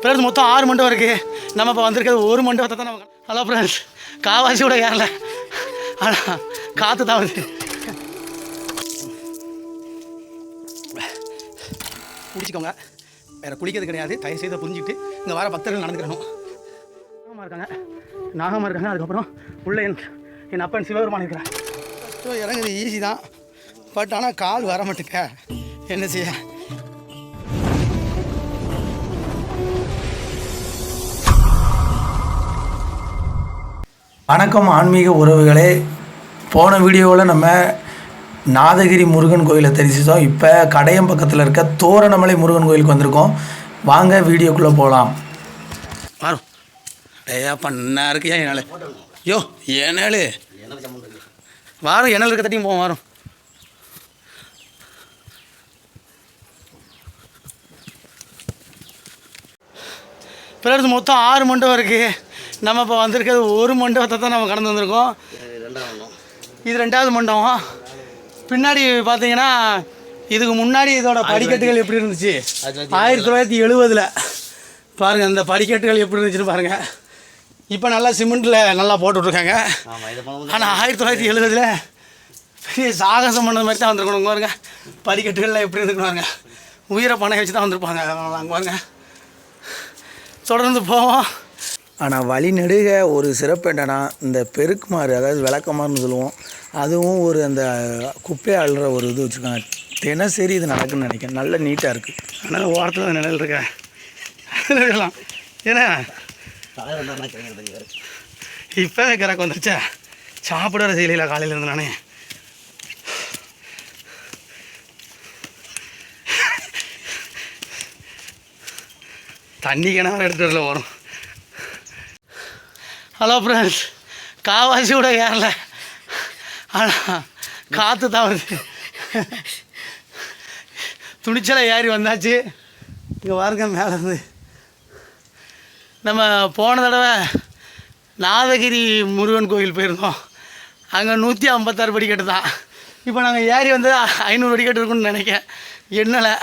Friends மொத்தம் ஆறு மண்டபம் இருக்குது நம்ம இப்போ வந்திருக்கிறது ஒரு மண்டபத்தை தான் நம்ம ஹலோ ஃப்ரெண்ட்ஸ் காவாசி கூட ஏறல. ஆனால் காற்று தான் வந்து குடிச்சிக்கோங்க. வேறு குளிக்கிறது கிடையாது. தயவு செய்து புரிஞ்சுக்கிட்டு இங்கே வர பக்தர்கள் நடந்துக்கிறணும் நாகமாக இருக்காங்க. நாகமாக இருக்காங்க. அதுக்கப்புறம் உள்ளே என் என் அப்பன் சிவபெருமான் இருக்கிறேன் ஃபஸ்ட்டு இறங்குறது ஈஸி தான். பட் ஆனால் கால் வர மாட்டேங்க. என்ன செய்ய? வணக்கம் ஆன்மீக உறவுகளே. போன வீடியோவில் நம்ம நாதகிரி முருகன் கோயிலை தரிசித்தோம். இப்போ கடையம் பக்கத்தில் இருக்க தோரணமலை முருகன் கோயிலுக்கு வந்திருக்கோம். வாங்க வீடியோக்குள்ளே போகலாம் வரும் ஏயா பண்ணா இருக்கியா என்னால் யோ ஏனாலு வாரம் எனல் இருக்க தட்டியும் போவோம் வாரம் பிறகு மொத்தம் ஆறு மண்டபம் இருக்குது நம்ம இப்போ வந்திருக்கிறது ஒரு மண்டபத்தை தான் நம்ம கடந்து வந்திருக்கோம். இது ரெண்டாவது மண்டபம். பின்னாடி பார்த்தீங்கன்னா இதுக்கு முன்னாடி இதோட படிக்கட்டுகள் எப்படி இருந்துச்சு? ஆயிரத்தி தொள்ளாயிரத்தி எழுபதில் பாருங்கள் இந்த படிக்கட்டுகள் எப்படி இருந்துச்சுன்னு பாருங்கள் இப்போ நல்லா சிமெண்ட்டில் நல்லா போட்டுட்ருக்காங்க ஆனால் ஆயிரத்தி தொள்ளாயிரத்தி எழுபதில் பெரிய சாகசம் பண்ணது மாதிரி தான் வந்திருக்கணும் பாருங்க. படிக்கட்டுகள்லாம் எப்படி பாருங்க. உயிரை பணம் வச்சு தான் வந்திருப்பாங்க அங்கே பாருங்க. தொடர்ந்து போவோம். ஆனால் வழிநெடுக ஒரு சிறப்பு என்னன்னா இந்த பெருக்குமாறு அதாவது விளக்கமாறுன்னு சொல்லுவோம் அதுவும் ஒரு அந்த குப்பை அழுற ஒரு இது வச்சுருக்காங்க தினசரி இது நடக்குன்னு நினைக்கிறேன். நல்ல நீட்டாக இருக்குது அதனால் ஓரத்தில் தான் நிழல் இருக்கேன். இருக்கலாம் ஏன்னா இப்போ கிராக்கு வந்துருச்சா. சாப்பிட வர செய்யல காலையில் இருந்து நானே. தண்ணி கிணறு எடுத்துட்டு வரல வரும் ஹலோ ஃப்ரெண்ட்ஸ் காவாசி கூட ஏறல. ஆனால் காற்று தான் வருது துணிச்சலை ஏறி வந்தாச்சு. இங்கே பாருங்க மேலே இருந்து. நம்ம போன தடவை நாதகிரி முருகன் கோயில் போயிருந்தோம். அங்கே நூற்றி ஐம்பத்தாறு படிக்கட்டு தான். இப்போ நாங்கள் ஏறி வந்து ஐநூறு படிக்கட்டு இருக்குன்னு நினைக்கிறேன். என்னலை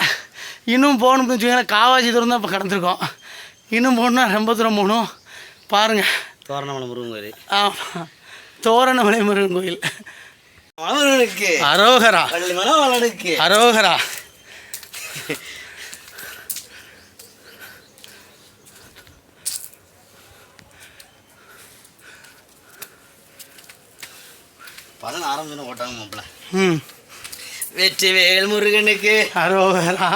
இன்னும் போகணும்னு வச்சுக்கோங்களேன் காவாசி தூரம் தான் இப்போ கடந்திருக்கோம். இன்னும் போகணுன்னா ரொம்ப தூரம் போகணும். பாருங்கள் தோரணமலை முருகன் கோயில். ஆமாம் தோரணமலை முருகன் கோயில். அவனுக்கு அரோகரா. மனவளனுக்கு அரோகரா. பதன் ஆரம்பிச்சு ஓட்டாங்க மாப்பிள்ள. ம். வெற்றி வேல் முருகனுக்கு. அரோகரா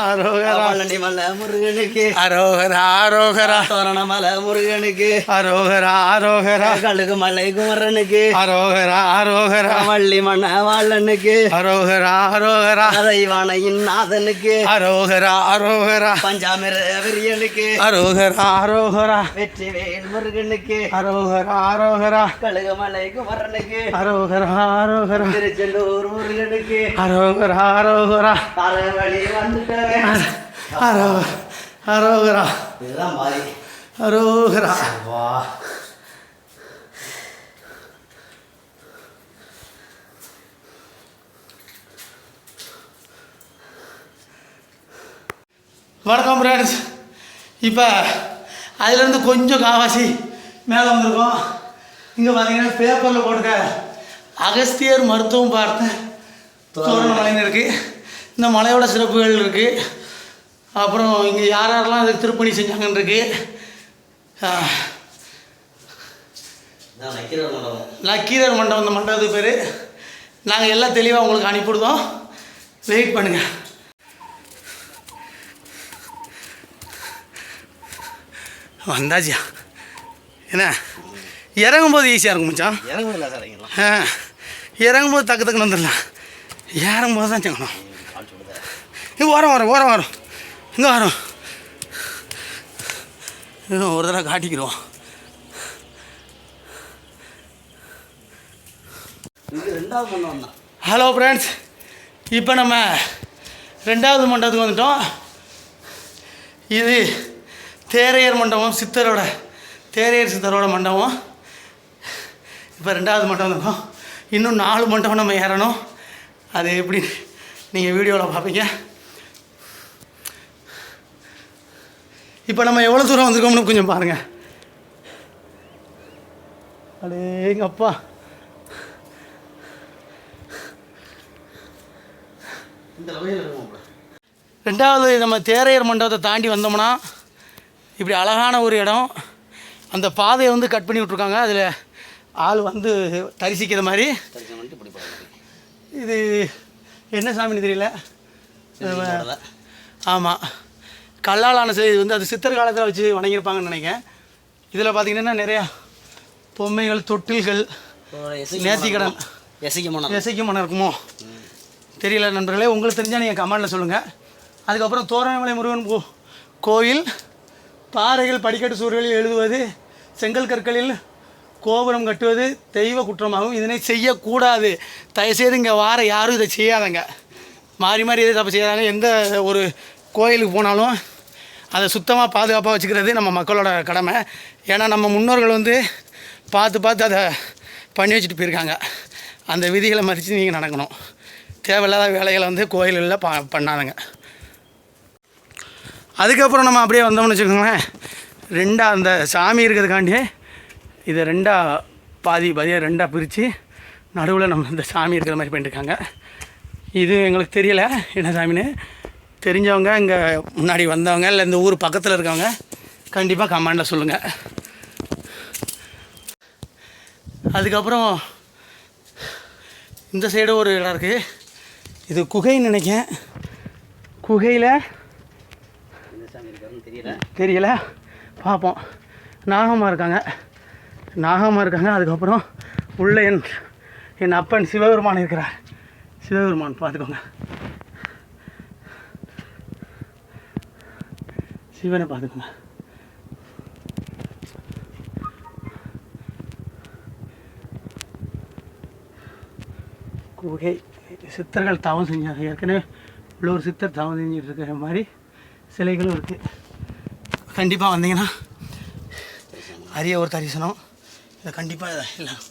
பழனி மலை முருகனுக்கு. அரோகரா அரோகரா. தோரணமலை முருகனுக்கு. அரோகரா அரோகரா. கழுகு மலை குமரனுக்கு. அரோகரா அரோகரா. வள்ளி மணவாளனுக்கு. அரோகரா அரோகரா. அதைவானையின் நாதனுக்கு. அரோகரா அரோகரா. பஞ்சாமிர விரியனுக்கு அரோகரா அரோகரா. வெற்றி வேல் முருகனுக்கு. அரோகரா அரோகரா. கழுகு மலை குமரனுக்கு. அரோகரா அரோகரா. திருச்செந்தூர் முருகனுக்கு. அரோகரா. அரோகரா அரோ அரோகரா. அரோகரா. வா வணக்கம் ஃப்ரெண்ட்ஸ் இப்போ அதுலேருந்து கொஞ்சம் காவாசி மேலே வந்திருக்கோம். இங்கே பார்த்தீங்கன்னா பேப்பரில் போட்டுக்க அகஸ்தியர் மருத்துவம் பார்த்து தோரணமலைன்னு இருக்குது இந்த மலையோட சிறப்புகள் இருக்குது அப்புறம் இங்கே யார் யாரெல்லாம் இதுக்கு திருப்பணி செஞ்சாங்கன்னு இருக்குது வைக்கிற மண்டபம். இந்த மண்டபத்துக்கு பேர். நாங்கள் எல்லாம் தெளிவாக உங்களுக்கு அனுப்பிவிடுதோம். வெயிட் பண்ணுங்கள் வந்தாச்சியா? என்ன? இறங்கும்போது ஈஸியாக இருக்கும் மச்சான். சார் இங்கெல்லாம் ஆ. இறங்கும்போது டக்கு டக்குன்னு வந்துடலாம். ஏறும்போது தான் விடுதா இங்கே வரோம் வரோம் ஓரம் வரோம். இங்கே வரோம். இன்னும் ஒரு தடவை காட்டிக்கிறோம் ஹலோ ஃப்ரெண்ட்ஸ் இப்போ நம்ம ரெண்டாவது மண்டபத்துக்கு வந்துட்டோம். இது தேரையர் மண்டபம் சித்தரோட தேரையர் சித்தரோட மண்டபம். இப்போ ரெண்டாவது மண்டபம் இருக்கோம் இன்னும் நாலு மண்டபம் நம்ம ஏறணும். அது எப்படி நீங்கள் வீடியோவில் பார்ப்பீங்க இப்போ நம்ம எவ்வளோ தூரம் வந்திருக்கோம்னு கொஞ்சம் பாருங்கள் அடேங்கப்பா. ரெண்டாவது நம்ம தேரையர் மண்டபத்தை தாண்டி வந்தோம்னா இப்படி அழகான ஒரு இடம். அந்த பாதையை வந்து கட் பண்ணி விட்ருக்காங்க அதில் ஆள் வந்து தரிசிக்கிற மாதிரி தரிசனம் பண்ணிட்டு இப்படி போகலாம் இது என்ன சாமின்னு தெரியல? ஆமாம் கல்லாலான சிலை இது வந்து அது சித்தர் காலத்தில் வச்சு வணங்கியிருப்பாங்கன்னு நினைக்கிறேன். இதில் பார்த்தீங்கன்னா நிறையா பொம்மைகள் தொட்டில்கள் நேர்த்திக்கடன். எசிக்க மனம் இருக்குமோ? தெரியல நண்பர்களே உங்களுக்கு தெரிஞ்சால் நீங்கள் கமெண்டில் சொல்லுங்கள் அதுக்கப்புறம் தோரணமலை முருகன் கோ கோயில் பாறைகள் படிக்கட்டு சுவர்களில் எழுதுவது செங்கல் கற்களில் கோபுரம் கட்டுவது தெய்வ குற்றமாகும் இதனை செய்யக்கூடாது. தயவுசெய்து இங்கே வார யாரும் இதை செய்யாதங்க. மாறி மாறி எது தப்பு செய்யாதாங்க. எந்த ஒரு கோயிலுக்கு போனாலும் அதை சுத்தமாக பாதுகாப்பாக வச்சுக்கிறது நம்ம மக்களோட கடமை. ஏன்னா நம்ம முன்னோர்கள் வந்து பார்த்து பார்த்து அதை பண்ணி வச்சுட்டு போயிருக்காங்க. அந்த விதிகளை மதித்து நீங்கள் நடக்கணும். தேவையில்லாத வேலைகளை வந்து கோயில்களில் பா பண்ணாதுங்க. அதுக்கப்புறம் நம்ம அப்படியே வந்தோம்னு வச்சுக்கோங்களேன். ரெண்டாக அந்த சாமி இருக்கிறதுக்காண்டியே இதை ரெண்டா பாதி பாதியாக ரெண்டாக பிரித்து நடுவில் நம்ம இந்த சாமி இருக்கிற மாதிரி பண்ணியிருக்காங்க இது எங்களுக்கு தெரியல என்ன சாமின்னு. தெரிஞ்சவங்க இங்கே முன்னாடி வந்தவங்க இல்லை இந்த ஊர் பக்கத்தில் இருக்கவங்க கண்டிப்பாக கமெண்டில் சொல்லுங்கள் அதுக்கப்புறம் இந்த சைடு ஒரு இடம் இருக்குது இது குகைன்னு நினைக்கிறேன். குகையில் தெரியல. பார்ப்போம். நாகமாக இருக்காங்க. நாகமாக இருக்காங்க அதுக்கப்புறம் உள்ளே என் என் அப்பன் சிவபெருமான் இருக்கிறார். சிவபெருமான் பார்த்துக்கோங்க. சிவனை பார்த்துக்கோங்க. குகை சித்தர்கள் தவம் செஞ்சாங்க. ஏற்கனவே உள்ள ஒரு சித்தர் தவம் செஞ்சுட்டு இருக்கிற மாதிரி சிலைகளும் இருக்குது கண்டிப்பாக வந்தீங்கன்னா அரிய ஒரு தரிசனம். இதை கண்டிப்பாக இதை எல்லாம்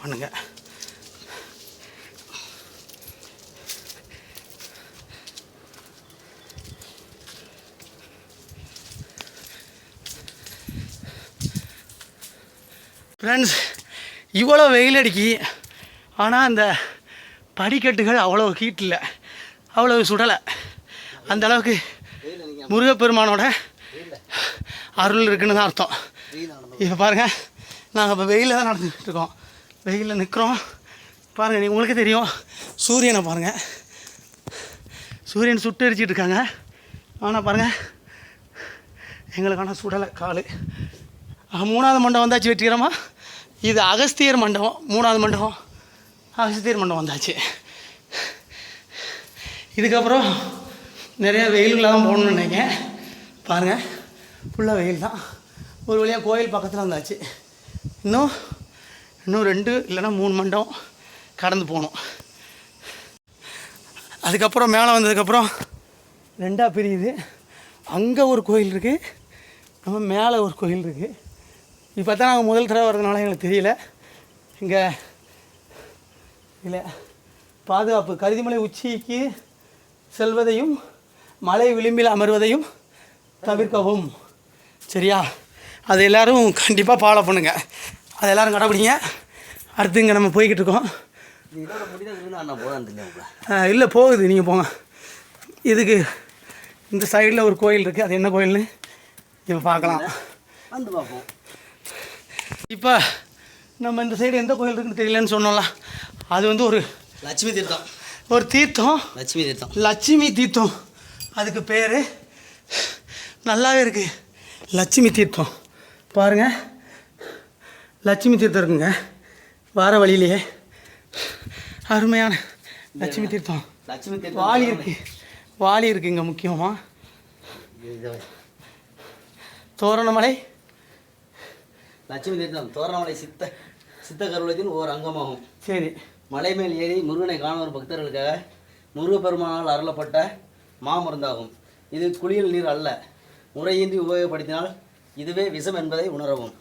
பண்ணுங்கள் ஃப்ரெண்ட்ஸ் இவ்வளோ வெயில் அடிக்கி ஆனால் அந்த படிக்கட்டுகள் அவ்வளோ ஹீட் இல்லை. அவ்வளோ சுடலை. அந்த அளவுக்கு முருகப்பெருமானோட அருள் இருக்குன்னு தான் அர்த்தம். இப்போ பாருங்கள் நாங்கள் இப்போ வெயிலில் தான் நடந்துக்கிட்டு இருக்கோம். வெயிலில் நிற்கிறோம் பாருங்கள் நீங்கள் உங்களுக்கே தெரியும். சூரியனை பாருங்கள் சூரியன் சுட்டு எரிச்சிட்டு இருக்காங்க. ஆனால் பாருங்கள் எங்களுக்கான சுடலை காலு. மூணாவது மண்டபம் வந்தாச்சு வெற்றிகரமா? இது அகஸ்தியர் மண்டபம். மூணாவது மண்டபம். அகஸ்தியர் மண்டபம் வந்தாச்சு. இதுக்கப்புறம் நிறையா வெயிலுக்குள்ள தான் போகணும்னு நினைக்கிறேன். பாருங்கள் ஃபுல்லாக வெயில் தான் ஒரு வழியாக கோயில் பக்கத்தில் வந்தாச்சு. இன்னும் இன்னும் ரெண்டு இல்லைன்னா மூணு மண்டபம் கடந்து போகணும். அதுக்கப்புறம் மேலே வந்ததுக்கப்புறம் ரெண்டாக பிரியுது. அங்கே ஒரு கோயில் இருக்குது நம்ம மேலே ஒரு கோயில் இருக்குது இப்போ தான் நாங்கள் முதல் தடவை வரதுனால எங்களுக்கு தெரியல. இங்கே இல்லை பாதுகாப்பு கருதிமலை உச்சிக்கு செல்வதையும் மலை விளிம்பில் அமர்வதையும் தவிர்க்கவும். சரியா? அது எல்லோரும் கண்டிப்பாக ஃபாலோ பண்ணுங்கள் அதை எல்லாரும் கடைப்பிடிங்க. அடுத்து இங்கே நம்ம போய்கிட்டு இருக்கோம் இல்லை போகுது. நீங்கள் போங்க. இதுக்கு இந்த சைடில் ஒரு கோயில் இருக்குது அது என்ன கோயில்னு இப்போ பார்க்கலாம். வந்து பார்ப்போம். இப்போ நம்ம இந்த சைடு எந்த கோயில் இருக்குன்னு தெரியலன்னு சொன்னோம்ல. அது வந்து ஒரு லட்சுமி தீர்த்தம். ஒரு தீர்த்தம். லட்சுமி தீர்த்தம். லட்சுமி தீர்த்தம். அதுக்கு பேர் நல்லாவே இருக்குது லட்சுமி தீர்த்தம். பாருங்கள் லட்சுமி தீர்த்தம் இருக்குங்க. வார வழியிலேயே அருமையான லட்சுமி தீர்த்தம். லட்சுமி தீர்த்தம் வாளி இருக்கு. வாளி இருக்குங்க முக்கியமாக தோரணமலை. லட்சுமி தீர்த்தம் தோரணமலை சித்த சித்த கருவலத்தின் ஓர் அங்கமாகும். சரி. மலை மேல் ஏறி முருகனை காண வரும் பக்தர்களுக்காக முருகப்பெருமானால் அருளப்பட்ட மாமருந்தாகும். இது குளியல் நீர் அல்ல. முறையின்றி உபயோகப்படுத்தினால் இதுவே விஷம் என்பதை உணரவும்.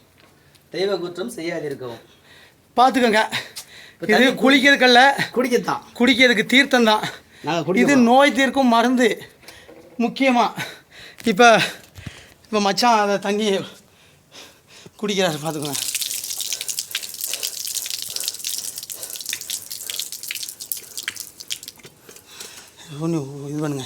தெய்வ குற்றம் செய்யாதிருக்கவும் பார்த்துக்கோங்க இது குளிக்கிறதுக்கல்ல. குடிக்கத்தான். குடிக்கிறதுக்கு தீர்த்தம் தான் இது நோய் தீர்க்கும் மருந்து. முக்கியமாக இப்போ இப்போ மச்சான் அதை தண்ணி குடிக்கிறாரு பார்த்துக்கோங்க ஒன்று இது பண்ணுங்க.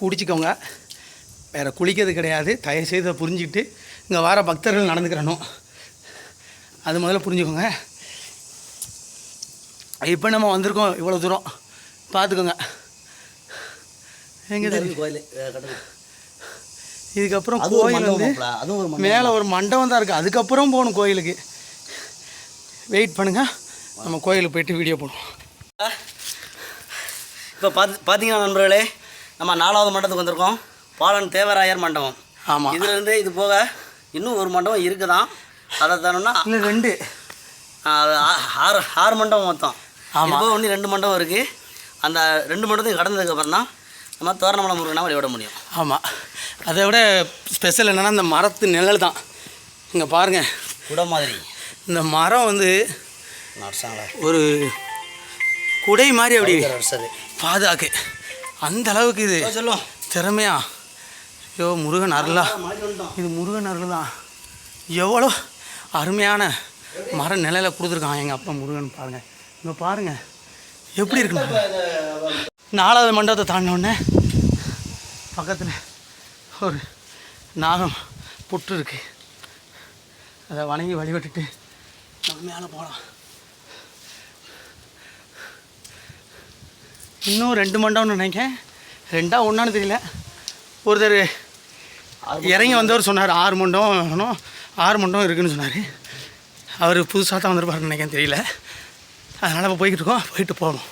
குடிச்சிக்கோங்க. வேறு குளிக்கிறது கிடையாது. தயவு செய்து புரிஞ்சுக்கிட்டு இங்கே வர பக்தர்கள் நடந்துக்கிறணும். அது முதல்ல புரிஞ்சுக்கோங்க. இப்போ நம்ம வந்திருக்கோம் இவ்வளோ தூரம். பார்த்துக்கோங்க. எங்கே தெரியும் கோயில் இதுக்கப்புறம் கோயில் வந்து மேலே ஒரு மண்டபம் தான் இருக்குது அதுக்கப்புறம் போகணும் கோயிலுக்கு. வெயிட் பண்ணுங்க. நம்ம கோயிலுக்கு போயிட்டு வீடியோ போடுவோம். இப்போ பார்த்து பார்த்தீங்கன்னா நண்பர்களே? நம்ம நாலாவது மண்டபத்துக்கு வந்திருக்கோம். பாலன் தேவராயர் மண்டபம். ஆமாம் இதுலேருந்து இது போக இன்னும் ஒரு மண்டபம் இருக்குதான். அதை தரணும்னா இல்லை ரெண்டு. ஆறு ஆறு மண்டபம் மொத்தம். ஆமா. இப்போ ஒன்று ரெண்டு மண்டபம் இருக்குது அந்த ரெண்டு மண்டபத்தையும் கடந்ததுக்கு அப்புறம் தான் நம்ம தோரணமலை முருகனா வழிபட முடியும். ஆமாம் அதை விட ஸ்பெஷல் என்னென்னா இந்த மரத்து நிழல் தான். இங்கே பாருங்கள் குட மாதிரி. இந்த மரம் வந்து ஒரு குடை மாதிரி அப்படி பாதுகாக்கு. அந்த அளவுக்கு இது. சொல்லுவோம் திறமையா. ஐயோ முருகன் அருளா. இது முருகன் அருள் தான். எவ்வளோ அருமையான மர நிலையில கொடுத்துருக்கான் எங்கள் அப்பா முருகன் பாருங்கள் இங்கே பாருங்கள் எப்படி இருக்கு பாருங்க. நாலாவது மண்டபத்தை தாண்டினோடனே பக்கத்தில் ஒரு நாகம் புற்று இருக்குது அதை வணங்கி வழிபட்டுட்டு நம்ம மேலே போகலாம் இன்னும் ரெண்டு மண்டபம்னு நினைக்கேன் ரெண்டாக ஒன்றான்னு தெரியல. ஒருத்தர் இறங்கி வந்தவர் சொன்னார் ஆறு மண்டபம் வேணும் ஆறு மண்டபம் இருக்குன்னு சொன்னார். அவர் புதுசாக தான் வந்திருப்பாருன்னு நினைக்கிறேன் தெரியல. அதனால் இப்போ போய்கிட்டு இருக்கோம். போயிட்டு போகணும்.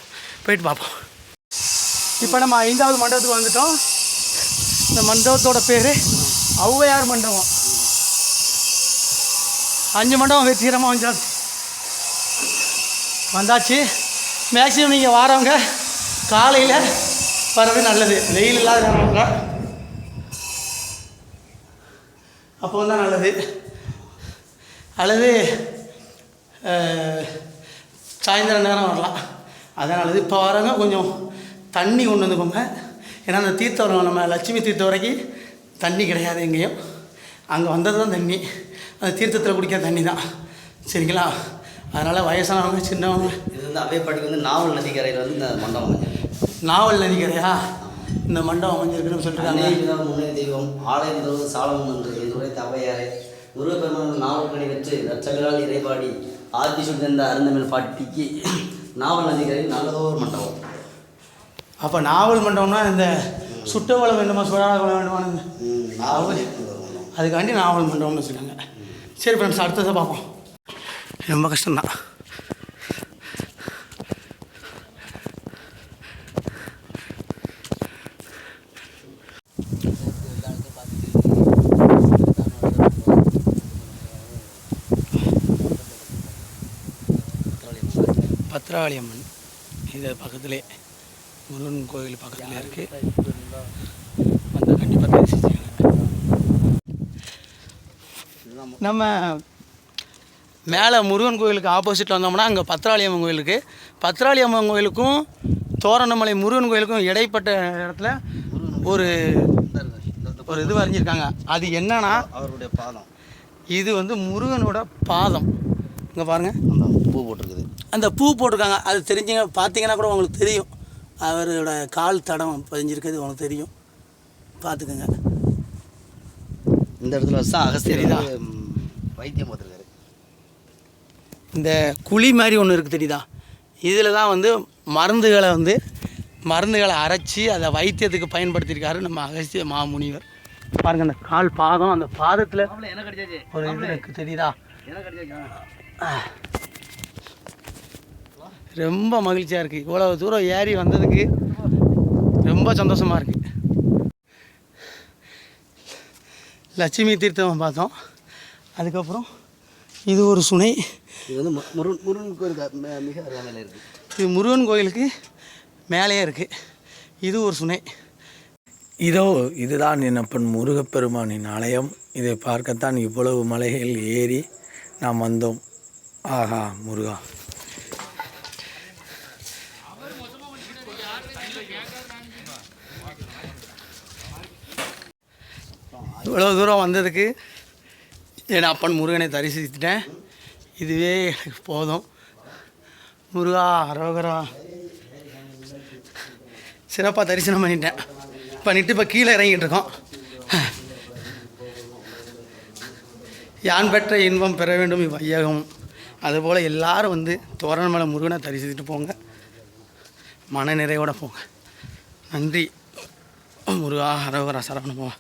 போயிட்டு பார்ப்போம். இப்போ நம்ம ஐந்தாவது மண்டபத்துக்கு வந்துட்டோம். இந்த மண்டபத்தோட பேர் ஔவையார் மண்டபம். அஞ்சு மண்டபம் வெற்றிகரமாக வந்தாச்சு வந்தாச்சு. மேக்ஸிமம் நீங்கள் வாரவங்க காலையில் வர்றது நல்லது. வெயில் இல்லாத நேரங்க அப்போ தான் நல்லது. அல்லது சாயந்தரம் நேரம் வரலாம். அதனால நல்லது. இப்போ வரவங்க கொஞ்சம் தண்ணி கொண்டு வந்துக்கோங்க ஏன்னா அந்த தீர்த்தம் நம்ம லட்சுமி தீர்த்தம் வரைக்கும் தண்ணி கிடையாது எங்கேயும். அங்கே வந்தது தான் தண்ணி. அந்த தீர்த்தத்தில் குடிக்கிற தண்ணி தான். சரிங்களா? அதனால் வயசானவங்க சின்னவங்க. இது வந்து அவையப்பாட்டிக்கு வந்து நாவல் நதிக்கரையில் வந்து இந்த மண்டபம் நாவல் நதிக்கரையா? இந்த மண்டபம் அமைஞ்சிருக்குன்னு சொல்லியிருக்காங்க முன்னே தெய்வம் ஆலயம் தருவது சாலமும் என்று இதுவரை தவையாரே முருகப்பெருமான் நாவல் கனி வெற்று ரச்சகரால் இறைபாடி ஆதி சுழ்ந்த அருந்தமிழ் பாட்டிக்கு நாவல் நதிக்கரை நல்லதோர் மண்டபம். அப்போ நாவல் மண்டபம்னா இந்த சுட்டவளம் வேண்டுமா சுடாவளம் வேண்டுமான்னு. ம், நாவல் மண்டபம். அதுக்காண்டி நாவல் மண்டபம்னு வச்சுருக்காங்க. சரி ஃப்ரெண்ட்ஸ் அடுத்ததை பார்ப்போம். ரொம்ப கஷ்டம்தான். பத்ராவளி அம்மன். இது பக்கத்துலே. முருகன் கோயில் பக்கத்துலேயே இருக்குது கண்டிப்பாக தரிசிச்சுக்கோங்க நம்ம மேலே முருகன் கோயிலுக்கு ஆப்போசிட்டில் வந்தோம்னா அங்கே பத்ராளியம்மன் கோயிலுக்கு பத்ராளியம்மன் கோயிலுக்கும் தோரணமலை முருகன் கோயிலுக்கும் இடைப்பட்ட இடத்துல ஒரு ஒரு இது வரைஞ்சிருக்காங்க. அது என்னன்னா அவருடைய பாதம். இது வந்து முருகனோட பாதம். இங்கே பாருங்கள் அந்த பூ போட்டிருக்குது. அந்த பூ போட்டிருக்காங்க. அது தெரிஞ்சுங்க பார்த்தீங்கன்னா கூட உங்களுக்கு தெரியும். அவரோட கால் தடம் பதிஞ்சிருக்கிறது உங்களுக்கு தெரியும். பார்த்துக்கோங்க. இந்த இடத்துல வச்சா அகஸ்தியர் ம், வைத்தியம் பார்த்துருக்காரு. இந்த குழி மாதிரி ஒன்று இருக்குது தெரியுதா? இதில் தான் வந்து மருந்துகளை வந்து மருந்துகளை அரைச்சி அதை வைத்தியத்துக்கு பயன்படுத்தியிருக்காரு நம்ம அகஸ்திய மாமுனிவர். பாருங்க அந்த கால் பாதம் அந்த பாதத்தில் ஒரு இது இருக்குது தெரியுதா? ரொம்ப மகிழ்ச்சியாக இருக்குது இவ்வளோ தூரம் ஏறி வந்ததுக்கு ரொம்ப சந்தோஷமாக இருக்குது லட்சுமி தீர்த்தம் பார்த்தோம். அதுக்கப்புறம் இது ஒரு சுனை. இது வந்து முருகன் முருகன் கோயிலுக்கு மிக அருகாமையில் இருக்குது இது முருகன் கோயிலுக்கு மேலேயே இருக்குது இது ஒரு சுனை. இதோ இதுதான் என்னப்பன் முருகப்பெருமானின் ஆலயம். இதை பார்க்கத்தான் இவ்வளவு மலைகள் ஏறி நாம் வந்தோம். ஆஹா முருகா. இவ்வளோ தூரம் வந்ததுக்கு என் அப்பன் முருகனை தரிசித்துட்டேன். இதுவே எனக்கு போதும். முருகா அரோகரா. சிறப்பாக தரிசனம் பண்ணிட்டேன். பண்ணிட்டு இப்போ கீழே இறங்கிட்டு இருக்கோம் யான் பெற்ற இன்பம் பெற வேண்டும் இவ்வையகம் அதுபோல் எல்லாரும் வந்து தோரணமலை முருகனை தரிசித்துட்டு போங்க. மன நிறைவோடு போங்க. நன்றி. முருகா அரோகரா சரவணமா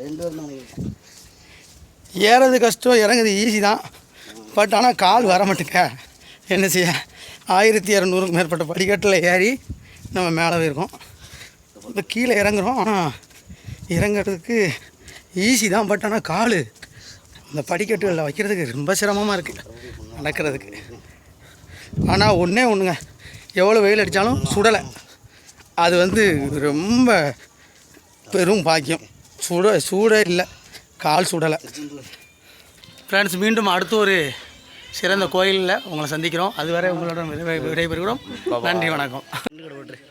ரெண்டு பேரும் ஏறது கஷ்டம் இறங்குறது ஈஸி தான். பட் ஆனால் கால் வர மாட்டேங்க. என்ன செய்ய? ஆயிரத்தி இரநூறுக்கு மேற்பட்ட படிக்கட்டில் ஏறி நம்ம மேலே போயிருக்கோம். இப்போ கீழே இறங்குறோம். ஆனால் இறங்குறதுக்கு ஈஸி தான். பட் ஆனால் கால் இந்த படிக்கட்டுகளில் வைக்கிறதுக்கு ரொம்ப சிரமமாக இருக்குது நடக்கிறதுக்கு. ஆனால் ஒன்றே ஒன்றுங்க எவ்வளோ வெயில் அடித்தாலும் சுடலை. அது வந்து ரொம்ப பெரும் பாக்கியம். சுட சூடே இல்லை. கால் சுடலை. ஃப்ரெண்ட்ஸ் மீண்டும் அடுத்த ஒரு சிறந்த கோயிலில் உங்களை சந்திக்கிறோம். அதுவரை உங்களோட விடை- விடைபெறுகிறோம். நன்றி வணக்கம்.